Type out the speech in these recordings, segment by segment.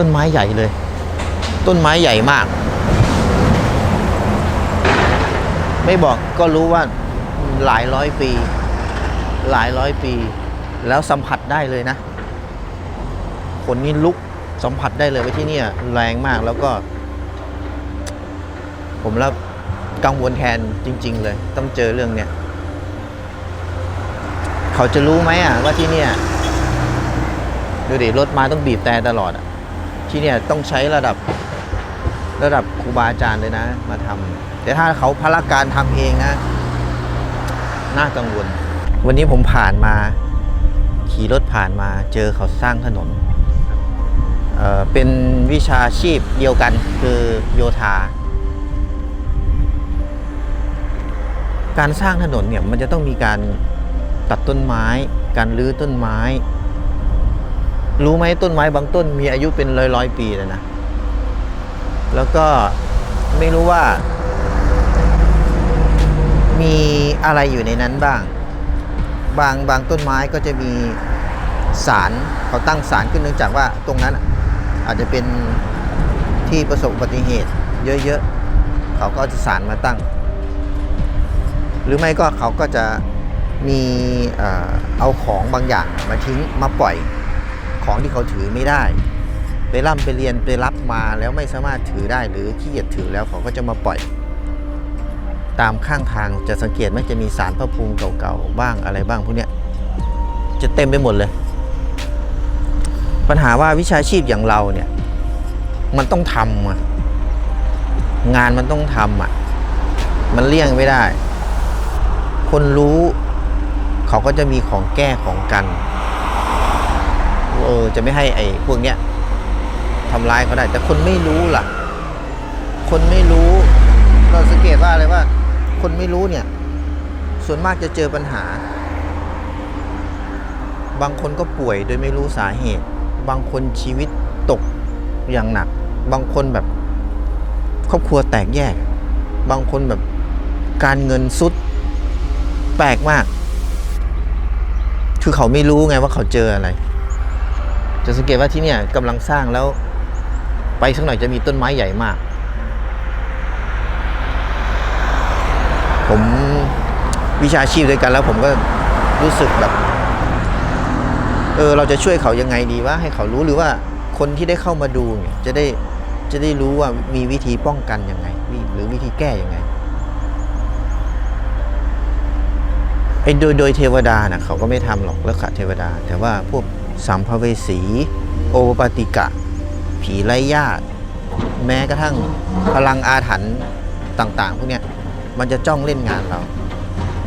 ต้นไม้ใหญ่เลย ต้นไม้ใหญ่มาก ไม่บอกก็รู้ว่าหลายร้อยปี หลายร้อยปี แล้วสัมผัสได้เลยนะขนนี้ลุกสัมผัสได้เลยว่าที่นี่แรงมากแล้วก็ ผมแล้วกังวลแทนจริง ๆ เลย ต้องเจอเรื่องเนี้ยเขาจะรู้ไหมอะว่าที่เนี่ยดูดิรถมาต้องบีบแต่ตลอดอะ ที่เนี่ยต้องใช้ระดับระดับครูบาอาจารย์เลยนะ มาทำแต่ถ้าเขาพละการทำเองนะ น่ากังวล วันนี้ผมผ่านมา ขี่รถผ่านมาเจอเขาสร้างถนนเเป็นวิชาชีพเดียวกันคือโยธา การสร้างถนนเนี่ยมันจะต้องมีการตัดต้นไม้ การรื้อต้นไม้ รู้ไหมต้นไม้บางต้นมีอายุเป็นร้อยร้อยปีเลยนะ แล้วก็ไม่รู้ว่า มีอะไรอยู่ในนั้นบ้าง บางบางต้นไม้ก็จะมีสารเขาตั้งสารขึ้นเนื่องจากว่าตรงนั้นอาจจะเป็นที่ประสบอุบัติเหตุ เยอะๆเขาก็เอาสารมาตั้ง หรือไม่ก็เขาก็จะมีเอาของบางอย่างมาทิ้งมาปล่อย ของที่เขาถือไม่ได้ไปร่ำไปเรียนไปรับมาแล้วไม่สามารถถือได้หรือขี้เกียจถือแล้วเขาก็จะมาปล่อย ตามข้างทางจะสังเกตไหมจะมีสารพระภูมิเก่าๆบ้างอะไรบ้างพวกเนี้ยจะเต็มไปหมดเลย ปัญหาว่าวิชาชีพอย่างเราเนี่ย มันต้องทำอะงานมันต้องทำอะมันเลี่ยงไม่ได้ คนรู้เขาก็จะมีของแก้ของกัน ออจะไม่ให้ไอ้พวกเนี้ยทำร้ายเขาได้ แต่คนไม่รู้ล่ะ คนไม่รู้ เราสังเกตว่าอะไรว่า คนไม่รู้เนี่ย ส่วนมากจะเจอปัญหา บางคนก็ป่วยโดยไม่รู้สาเหตุ บางคนชีวิตตกอย่างหนัก บางคนแบบครอบครัวแตกแยก บางคนแบบการเงินสุดแปลกมาก คือเขาไม่รู้ไงว่าเขาเจออะไร จะสังเกตว่าที่เนี่ยกำลังสร้างแล้ว ไปสักหน่อยจะมีต้นไม้ใหญ่มาก ผมวิชาชีพด้วยกันแล้วผมก็รู้สึกแบบ เออเราจะช่วยเขายังไงดีว่าให้เขารู้หรือว่าคนที่ได้เข้ามาดูเนี่ยจะได้จะได้รู้ว่ามีวิธีป้องกันยังไง หรือวิธีแก้ยังไงไอ้โดยโดยเทวดานะเขาก็ไม่ทำหรอกลักขะเทวดา แต่ว่าพวก สัมภเวสี โอปปาติกะ ผีไร้ญาติ แม้กระทั่งพลังอาถรรพ์ต่างๆ พวกเนี้ยมันจะจ้องเล่นงานเรา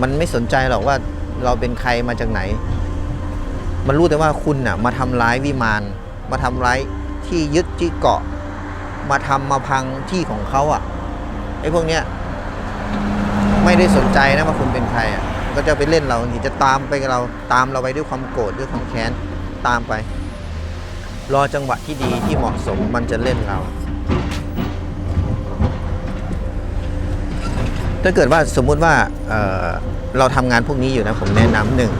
มันไม่สนใจหรอกว่าเราเป็นใครมาจากไหน มันรู้แต่ว่าคุณน่ะมาทำร้ายวิมาน มาทำร้ายที่ยึดที่เกาะ มาทำมาพังที่ของเขาอะไอ้พวกเนี้ยไม่ได้สนใจนะว่าคุณเป็นใครอะก็จะไปเล่นเราทีจะตามไปกับเราตามเราไปด้วยความโกรธด้วยความแค้น ตามไป รอจังหวะที่ดีที่เหมาะสมมันจะเล่นเรา ถ้าเกิดว่าสมมุติว่าเเราทำงานพวกนี้อยู่นะผมแนะนำหนึ่ง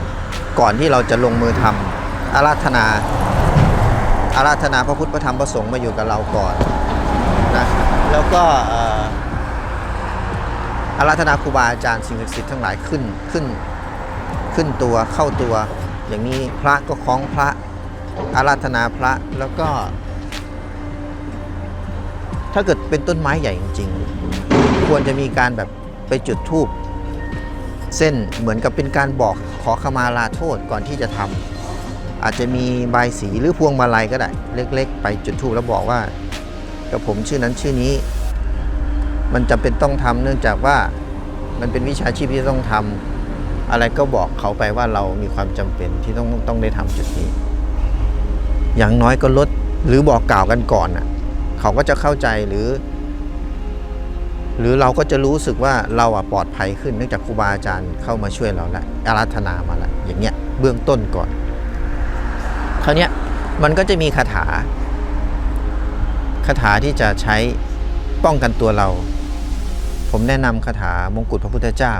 ก่อนที่เราจะลงมือทำอาราธนาอาราธนาพระพุทธพระธรรมพระสงฆ์มาอยู่กับเราก่อนนะแล้วก็เอ่ออาราธนาครูบาอาจารย์สิ่งศักดิ์สิทธิ์ทั้งหลายขึ้นขึ้นขึ้นตัวเข้าตัว อย่างนี้พระก็คล้องพระอาราธนาพระแล้วก็ ถ้าเกิดเป็นต้นไม้ใหญ่จริง ๆ ควรจะมีการแบบไปจุดธูปเส้นเหมือนกับเป็นการบอกขอขมาลาโทษก่อนที่จะทำอาจจะมีใบสีหรือพวงมาลัยก็ได้ เล็ก ๆ ไปจุดธูปแล้วบอกว่า กับผมชื่อนั้นชื่อนี้ มันจำเป็นต้องทำเนื่องจากว่ามันเป็นวิชาชีพที่ต้องทำ อะไรก็บอกเขาไปว่าเรามีความจำเป็นที่ต้องต้องได้ทำจุดนี้ อย่างน้อยก็ลดหรือบอกกล่าวกันก่อนน่ะ เขาก็จะเข้าใจหรือ หรือเราก็จะรู้สึกว่าเราอะปลอดภัยขึ้นเนื่องจากครูบาอาจารย์เข้ามาช่วยเราแล้วอาราธนามาแล้วอย่างเงี้ยเบื้องต้นก่อนคราวเนี้ยมันก็จะมีคาถาคาถาที่จะใช้ป้องกันตัวเรา ผมแนะนำคาถามงกุฎพระพุทธเจ้า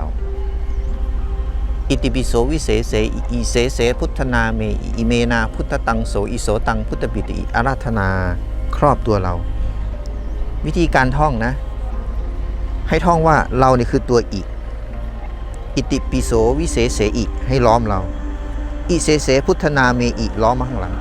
อิติปิโสวิเศษเสอิอีเสเสพุทธนาเมอิเมนาพุทธตังโสอิโสตังพุทธปิติอาราธนาครอบตัวเรา วิธีการท่องนะ ให้ท่องว่าเราเนี่คือตัวอิอิติปิโสวิเศษเสอิให้ล้อมเรา อิเสเสพุทธนาเมอิล้อมมาข้างหลัง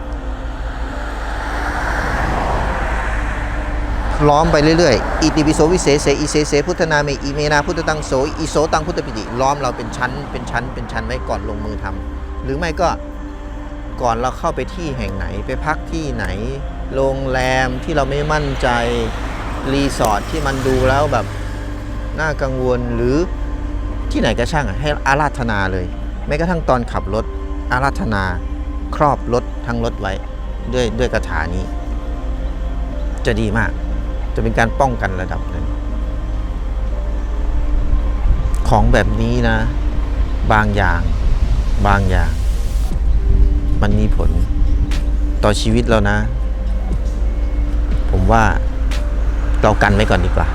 ล้อมไปเรื่อยๆ อิติปิโสวิเศษเสอิเสเสพุทธนาเมอิเมนาพุทธตังโสอิโสตังพุทธปิติล้อมเราเป็นชั้น เป็นชั้น เป็นชั้นไว้ก่อนลงมือทำหรือไม่ก็ก่อนเราเข้าไปที่แห่งไหนไปพักที่ไหน โรงแรมที่เราไม่มั่นใจรีสอร์ทที่มันดูแล้วแบบน่ากังวลหรือที่ไหนก็ช่างให้อาราธนาเลยแม้กระทั่งตอนขับรถอาราธนาครอบรถทั้งรถไว้ด้วยด้วยคาถานี้ จะดีมาก จะเป็นการป้องกันระดับหนึ่งของแบบนี้นะ บางอย่าง บางอย่าง มันมีผลต่อชีวิตเรานะ ผมว่าเรากันไว้ก่อนดีกว่า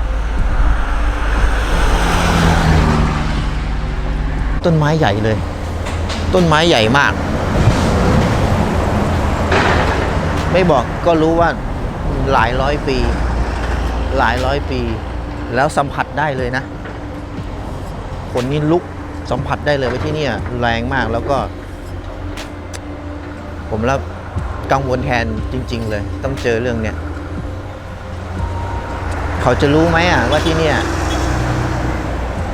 ต้นไม้ใหญ่เลย ต้นไม้ใหญ่มาก ไม่บอกก็รู้ว่าหลายร้อยปี หลายร้อยปี แล้วสัมผัสได้เลยนะคนนี้ลุกสัมผัสได้เลยว่าที่นี่แรงมากแล้วก็ ผมแล้วกังวลแทนจริง ๆ เลย ต้องเจอเรื่องเนี้ยเขาจะรู้ไหมอะว่าที่เนี่ย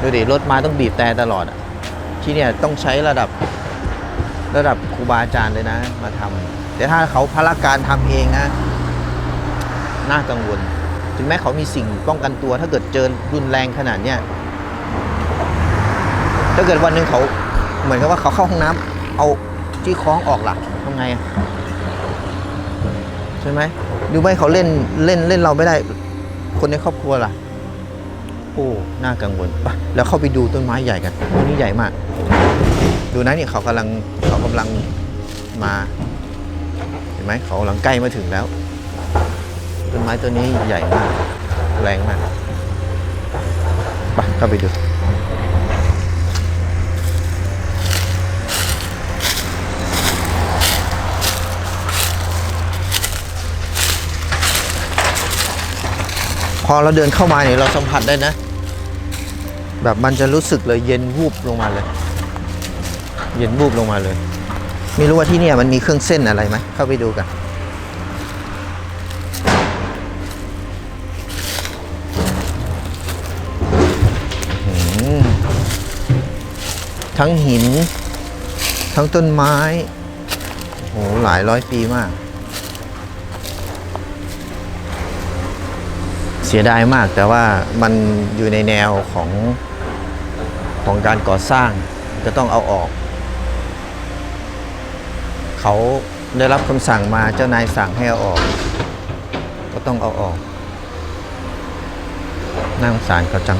ดูดิรถมาต้องบีบแต่ตลอดอะที่เนี่ยต้องใช้ระดับระดับครูบาอาจารย์เลยนะ มาทำแต่ถ้าเขาพละการทำเองนะ น่ากังวล ถึงแม้เขามีสิ่งป้องกันตัว ถ้าเกิดเจอรุนแรงขนาดเนี้ยถ้าเกิดวันหนึ่งเขาเหมือนกับว่าเขาเข้าห้องน้ำเอาที่คล้องออกล่ะทำไงอใช่ไหมดูไหมเขาเล่นเล่นเล่นเราไม่ได้ คนในครอบครัวล่ะโอ้น่ากังวลไปแล้วเข้าไปดูต้นไม้ใหญ่กันต้นนี้ใหญ่มาก ดูนะนี่เขากำลังเขากำลังมา เห็นไหมเขากำลังใกล้มาถึงแล้ว ต้นไม้ตัวนี้ใหญ่มาก แรงมากไปเข้าไปดูพอเราเดินเข้ามาเนี่ยเราสัมผัสได้นะ แบบมันจะรู้สึกเลยเย็นวูบลงมาเลย เย็นวูบลงมาเลย ไม่รู้ว่าที่นี่มันมีเครื่องเส้นอะไรไหมเข้าไปดูกัน ทั้งหิน ทั้งต้นไม้โอ้โหหลายร้อยปีมาก เสียดายมากแต่ว่ามันอยู่ในแนวของของการก่อสร้างจะต้องเอาออก เขาได้รับคำสั่งมาเจ้านายสั่งให้เอาออก ก็ต้องเอาออกน่าสงสารเขาจัง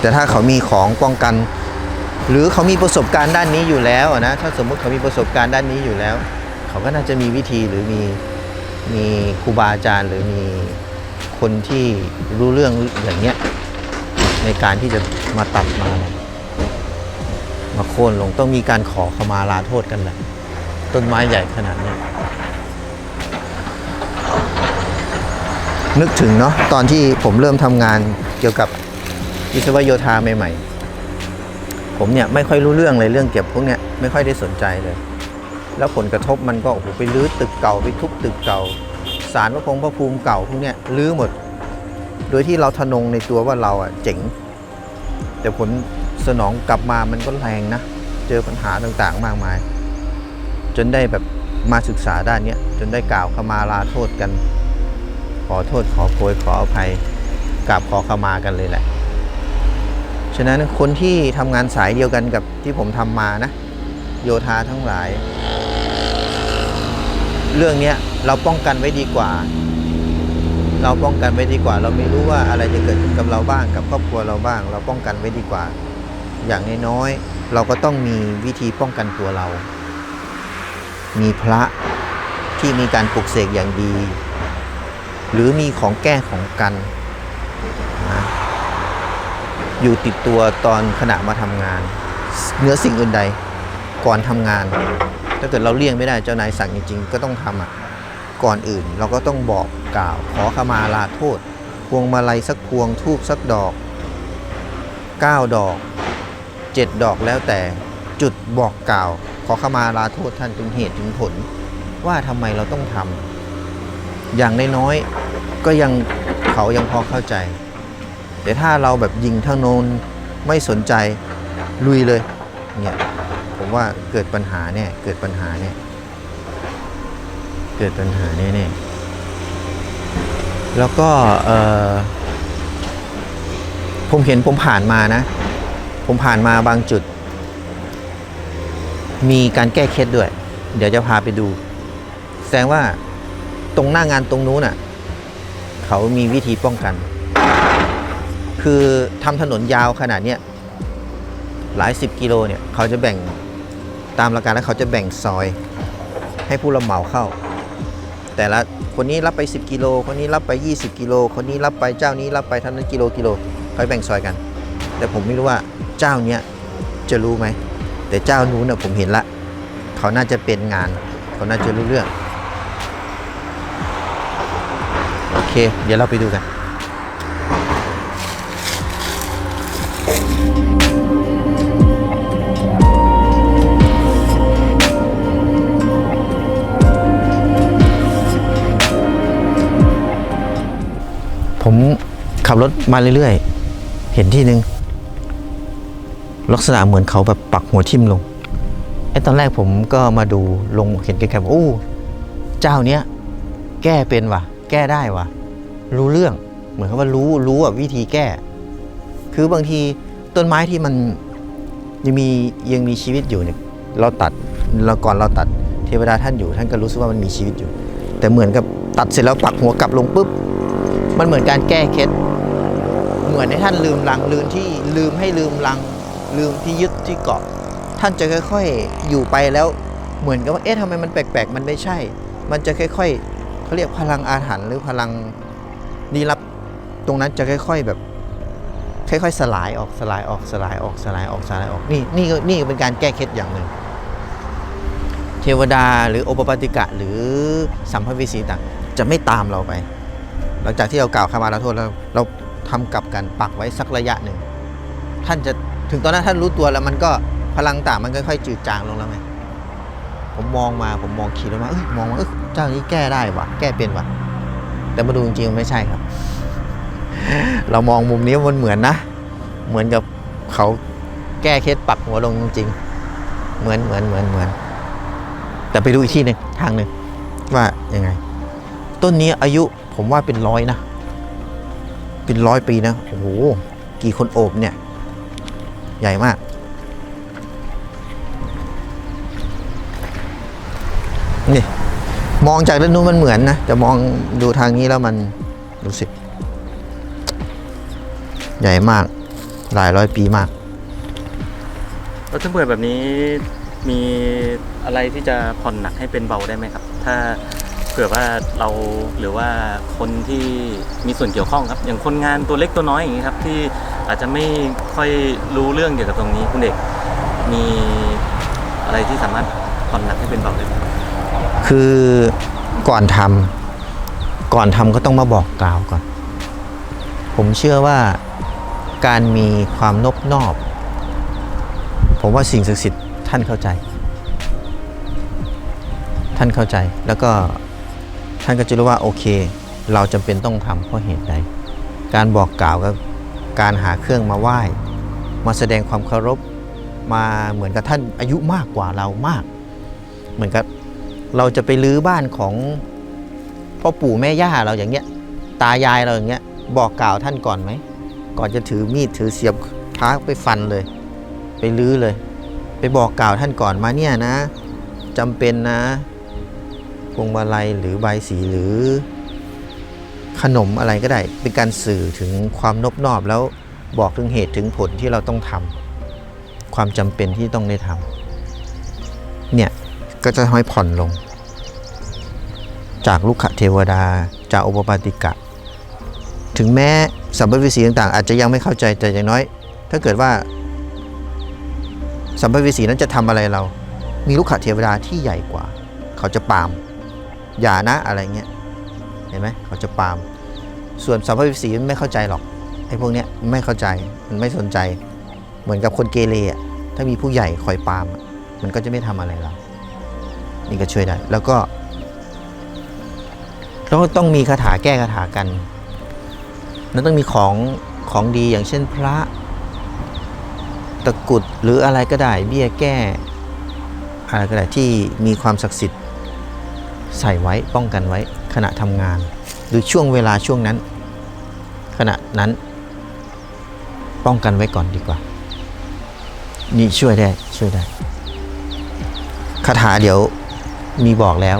แต่ถ้าเขามีของป้องกัน หรือเขามีประสบการณ์ด้านนี้อยู่แล้วนะถ้าสมมุติเขามีประสบการณ์ด้านนี้อยู่แล้ว เขาก็น่าจะมีวิธีหรือมีมีครูบาอาจารย์ หรือมีคนที่รู้เรื่องอย่างเนี้ยในการที่จะมาตัดมา มาโค่นลงต้องมีการขอขมาลาโทษกันแหละต้นไม้ใหญ่ขนาดนี้นึกถึงเนาะตอนที่ผมเริ่มทำงานเกี่ยวกับวิศวโยธาใหม่ ๆ ผมเนี่ยไม่ค่อยรู้เรื่องเลยเรื่องเก็บพวกเนี้ยไม่ค่อยได้สนใจเลย แล้วผลกระทบมันก็โอ้โหไปรื้อตึกเก่าไปทุบตึกเก่าสารพระพงพระภูมิเก่าพวกเนี้ยรื้อหมด โดยที่เราทะนงในตัวว่าเราอะเจ๋ง แต่ผลสนองกลับมามันก็แรงนะ เจอปัญหาต่างๆมากมาย จนได้แบบมาศึกษาด้านเนี้ยจนได้กล่าวขมาลาโทษกัน ขอโทษขอโพยขออภัยกราบขอขมากันเลยแหละ ฉะนั้นคนที่ทำงานสายเดียวกันกับที่ผมทำมานะ โยธาทั้งหลาย เรื่องนี้เราป้องกันไว้ดีกว่า เราป้องกันไว้ดีกว่า เราไม่รู้ว่าอะไรจะเกิดขึ้นกับเราบ้างกับครอบครัวเราบ้าง เราป้องกันไว้ดีกว่า อย่างน้อยๆเราก็ต้องมีวิธีป้องกันตัวเรา มีพระที่มีการปลุกเสกอย่างดี หรือมีของแก้ของกัน อยู่ติดตัวตอนขณะมาทำงานเหนือสิ่งอื่นใดก่อนทำงาน ถ้าเกิดเราเลี่ยงไม่ได้เจ้านายสั่งจริง ๆ ก็ต้องทำอะก่อนอื่น เราก็ต้องบอกกล่าวขอขมาลาโทษ พวงมาลัยสักพวงทูบสักดอก 9 ดอก 7 ดอกแล้วแต่จุดบอกกล่าว ขอขมาลาโทษท่านถึงเหตุถึงผล ว่าทำไมเราต้องทำอย่างน้อยๆก็ยังเขายังพอเข้าใจ แต่ถ้าเราแบบยิงทางโน้นไม่สนใจลุยเลยเนี่ยผมว่าเกิดปัญหาแน่เกิดปัญหาแน่เกิดปัญหาแน่ๆแล้วก็เออผมเห็นผมผ่านมานะ ผมผ่านมาบางจุด มีการแก้เคล็ดด้วย เดี๋ยวจะพาไปดู แสดงว่าตรงหน้างานตรงนู้นน่ะ เขามีวิธีป้องกัน คือทำถนนยาวขนาดเนี้ยหลายสิบกิโลเนี่ยเขาจะแบ่งตามหลักการแล้วเขาจะแบ่งซอยให้ผู้รับเหมาเข้า แต่ละคนนี้รับไป 10 กิโล คนนี้รับไป 20 กิโล คนนี้รับไปเจ้านี้รับไปเท่านั้นกิโลกิโลเขาแบ่งซอยกัน แต่ผมไม่รู้ว่าเจ้าเนี้ยจะรู้ไหม แต่เจ้านู้นน่ะผมเห็นละ เขาน่าจะเป็นงาน เขาน่าจะรู้เรื่อง โอเค เดี๋ยวเราไปดูกัน ผมขับรถมาเรื่อยๆ เห็นที่หนึ่งลักษณะเหมือนเขาแบบปักหัวทิ่มลงไอ้ตอนแรกผมก็มาดูลงเห็นไกลๆบอกโอ้เจ้าเนี้ยแก้เป็นว่ะ แก้ได้ว่ะ รู้เรื่อง เหมือนกับว่ารู้รู้อะวิธีแก้ คือบางทีต้นไม้ที่มันยังมียังมีชีวิตอยู่เนี่ยเราตัดเราก่อนเราตัดเทวดาท่านอยู่ ท่านก็รู้สึกว่ามันมีชีวิตอยู่ แต่เหมือนกับตัดเสร็จแล้วปักหัวกลับลงปุ๊บ มันเหมือนการแก้เคล็ดเหมือนให้ท่านลืมลังลืมที่ลืมให้ลืมลัง ลืมที่ยึดที่เกาะ ท่านจะค่อยๆอยู่ไปแล้ว เหมือนกับว่าเอ๊ะทำไมมันแปลกๆ มันไม่ใช่ มันจะค่อยๆเขาเรียกพลังอาถรรพ์หรือพลังลี้ลับตรงนั้นจะค่อย ๆแบบค่อยๆสลายออกสลายออกสลายออกสลายออกสลายออกนี่นี่นี่เป็นการแก้เคล็ดอย่างหนึ่ง เทวดาหรือโอปปาติกะหรือสัมภเวสีต่างจะไม่ตามเราไป หลังจากที่เรากล่าวคำอาลาโทษแล้วเราทำกลับกันปักไว้สักระยะหนึ่ง ท่านจะถึงตอนนั้นท่านรู้ตัวแล้วมันก็พลังต่างมันค่อยๆจืดจางลงแล้วไงผมมองมาผมมองขี่รถมาเอ้ยมองว่าเอ้ยเจ้านี้แก้ได้วะแก้เป็นวะแต่มาดูจริงๆไม่ใช่ครับ เรามองมุมนี้มันเหมือนนะ เหมือนกับเขาแก้เคล็ดปักหัวลงจริงๆเหมือนเหมือนเหมือนเหมือนแต่ไปดูอีกที่หนึ่งทางหนึ่งว่ายังไง ต้นนี้อายุผมว่าเป็นร้อยนะ เป็นร้อยปีนะ โอ้โห กี่คนโอบเนี่ย ใหญ่มาก นี่ มองจากด้านนู้นมันเหมือนนะ แต่มองดูทางนี้แล้วมันรู้สึกใหญ่มาก หลายร้อยปีมาก แล้วถ้าเบื่อแบบนี้มีอะไรที่จะผ่อนหนักให้เป็นเบาได้ไหมครับ ถ้า เผื่อว่าเราหรือว่าคนที่มีส่วนเกี่ยวข้องครับ อย่างคนงานตัวเล็กตัวน้อยอย่างนี้ครับ ที่อาจจะไม่ค่อยรู้เรื่องเกี่ยวกับตรงนี้คุณเอกมีอะไรที่สามารถผ่อนหนักให้เป็นเบาได้ไหมคือก่อนทำก่อนทำก็ต้องมาบอกกล่าวก่อน ผมเชื่อว่าการมีความนบนอบ ผมว่าสิ่งศักดิ์สิทธิ์ท่านเข้าใจ ท่านเข้าใจแล้วก็ ท่านก็จะรู้ว่าโอเค เราจำเป็นต้องทำเพราะเหตุใด การบอกกล่าวก็การหาเครื่องมาไหว้ มาแสดงความเคารพมาเหมือนกับท่านอายุมากกว่าเรามาก เหมือนกับเราจะไปรื้อบ้านของพ่อปู่แม่ย่าเราอย่างเงี้ย ตายายเราอย่างเงี้ยบอกกล่าวท่านก่อนไหม ก่อนจะถือมีดถือเสียบพระไปฟันเลย ไปรื้อเลย ไปบอกกล่าวท่านก่อนมาเนี่ยนะจำเป็นนะ พวงมาลัยหรือใบสีหรือ ขนมอะไรก็ได้ เป็นการสื่อถึงความนบนอบแล้วบอกถึงเหตุถึงผลที่เราต้องทำความจำเป็นที่ต้องได้ทำเนี่ยก็จะทำให้ผ่อนลง จากลูกขเทวดา จากโอปปาติกะ ถึงแม้สัมภเวสีต่างๆ อาจจะยังไม่เข้าใจแต่อย่างน้อย ถ้าเกิดว่า สัมภเวสีนั้นจะทำอะไรเรา มีลูกขเทวดาที่ใหญ่กว่า เขาจะปาม อย่านะอะไรเงี้ยเห็นไหมเขาจะปาม ส่วนสัมภเวสีมันไม่เข้าใจหรอกไอ้พวกเนี้ยไม่เข้าใจมันไม่สนใจ เหมือนกับคนเกเรอะถ้ามีผู้ใหญ่คอยปามมันก็จะไม่ทำอะไรเรานี่ก็ช่วยได้ แล้วก็แล้วก็ต้องมีคาถาแก้คาถากันแล้วต้องมีของของดีอย่างเช่นพระตะกรุดหรืออะไรก็ได้เบี้ยแก้อะไรก็ได้ที่มีความศักดิ์สิทธิ์ ใส่ไว้ป้องกันไว้ขณะทำงาน หรือช่วงเวลาช่วงนั้น ขณะนั้น ป้องกันไว้ก่อนดีกว่า นี่ช่วยได้ช่วยได้คาถาเดี๋ยวมีบอกแล้ว